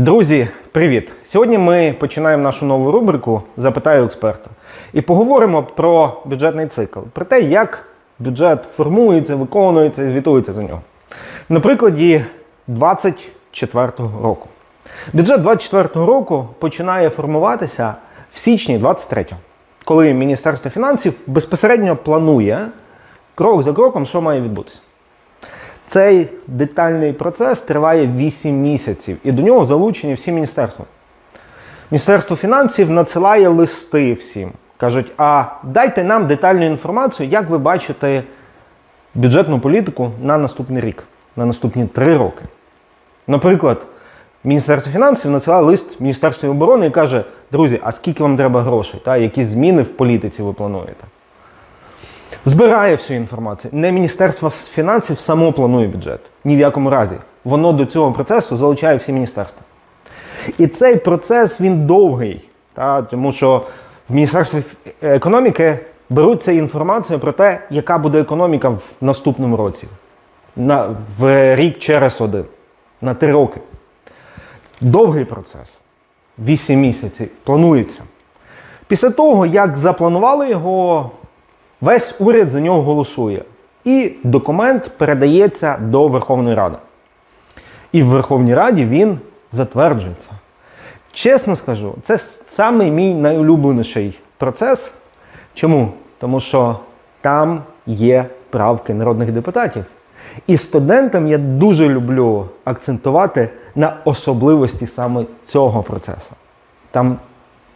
Друзі, привіт! Сьогодні ми починаємо нашу нову рубрику Запитаю експерта і поговоримо про бюджетний цикл, про те, як бюджет формується, виконується і звітується за нього. На прикладі 24-го року. Бюджет 24-го року починає формуватися в січні 23-го, коли Міністерство фінансів безпосередньо планує крок за кроком, що має відбутися. Цей детальний процес триває 8 місяців, і до нього залучені всі міністерства. Міністерство фінансів надсилає листи всім. Кажуть, а дайте нам детальну інформацію, як ви бачите бюджетну політику на наступний рік, на наступні три роки. Наприклад, Міністерство фінансів надсилає лист Міністерству оборони і каже: друзі, а скільки вам треба грошей? Та, які зміни в політиці ви плануєте? Збирає всю інформацію. Не Міністерство фінансів само планує бюджет. Ні в якому разі. Воно до цього процесу залучає всі міністерства. І цей процес він довгий, та, тому що в Міністерстві економіки беруться інформацію про те, яка буде економіка в наступному році, на, в рік через один, на три роки. Довгий процес. Вісім місяців. Планується. Після того, як запланували його, весь уряд за нього голосує. І документ передається до Верховної Ради. І в Верховній Раді він затверджується. Чесно скажу, це самий мій найулюбленіший процес. Чому? Тому що там є правки народних депутатів. І студентам я дуже люблю акцентувати на особливості саме цього процесу. Там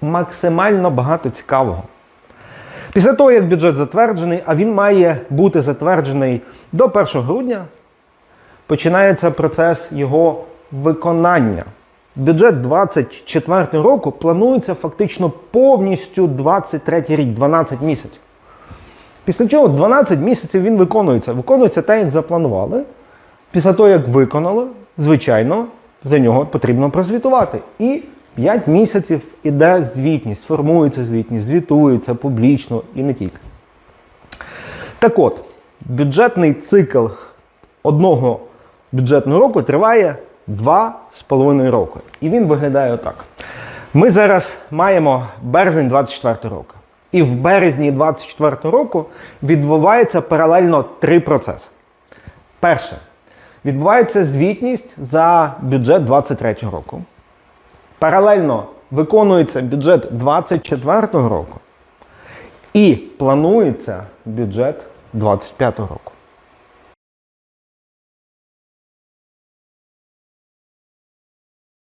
максимально багато цікавого. Після того, як бюджет затверджений, а він має бути затверджений до 1 грудня, починається процес його виконання. Бюджет 24 року планується фактично повністю 23 рік, 12 місяців. Після чого 12 місяців він виконується. Виконується так, як запланували. Після того, як виконали, звичайно, за нього потрібно прозвітувати. І 5 місяців іде звітність, формується звітність, звітується публічно і не тільки. Так от, бюджетний цикл одного бюджетного року триває 2,5 роки. І він виглядає отак. Ми зараз маємо березень 24 року. І в березні 24 року відбувається паралельно три процеси. Перше, відбувається звітність за бюджет 23 року. Паралельно виконується бюджет 2024 року. І планується бюджет 2025 року.